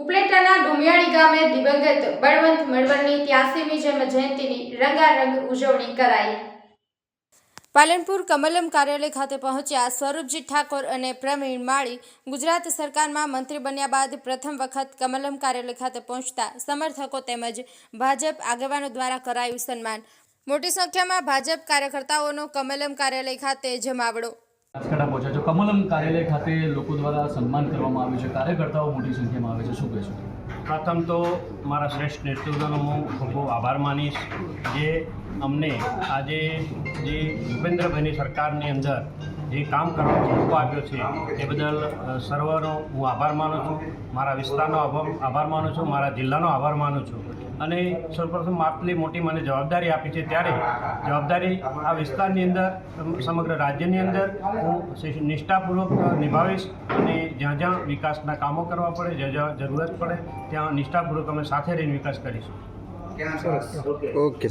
ઉપલેટાના ડુમિયાળી ગામે દિવંગત બળવંત મળવણની ત્યાસીમી જન્મ જયંતિની રંગારંગ ઉજવણી કરાઈ. પાલનપુર કમલમ કાર્યાલય ખાતે પહોંચ્યા સ્વરૂપજી ઠાકોર અને પ્રવીણ માળી ગુજરાત સરકારમાં મંત્રી બન્યા બાદ પ્રથમ વખત કમલમ કાર્યાલય ખાતે પહોંચતા સમર્થકો તેમજ ભાજપ આગેવાનો દ્વારા કરાયું સન્માન. મોટી સંખ્યામાં ભાજપ કાર્યકર્તાઓનો કમલમ કાર્યાલય ખાતે જમાવડો રાજકારણા પહોંચ્યા છો. કમલમ કાર્યાલય ખાતે લોકો દ્વારા સન્માન કરવામાં આવ્યું છે, કાર્યકર્તાઓ મોટી સંખ્યામાં આવે છે. શું કહેશો? પ્રથમ તો મારા શ્રેષ્ઠ નેતૃત્વનો હું ખૂબ ખૂબ આભાર માનીશ. જે અમને આજે જે ભૂપેન્દ્રભાઈની સરકારની અંદર જે કામ કરવાનો મોકો આપ્યો છે એ બદલ સર્વનો હું આભાર માનું છું. મારા વિસ્તારનો આભાર આભાર માનું છું. મારા જિલ્લાનો આભાર માનું છું. અને સૌપ્રથમ આટલી મોટી મને જવાબદારી આપી છે ત્યારે જવાબદારી આ વિસ્તારની અંદર સમગ્ર રાજ્યની અંદર હું નિષ્ઠાપૂર્વક નિભાવીશ અને જ્યાં જ્યાં વિકાસના કામો કરવા પડે જ્યાં જ્યાં જરૂરત પડે ત્યાં નિષ્ઠાપૂર્વક અમે સાથે રહીને વિકાસ કરીશું. ઓકે.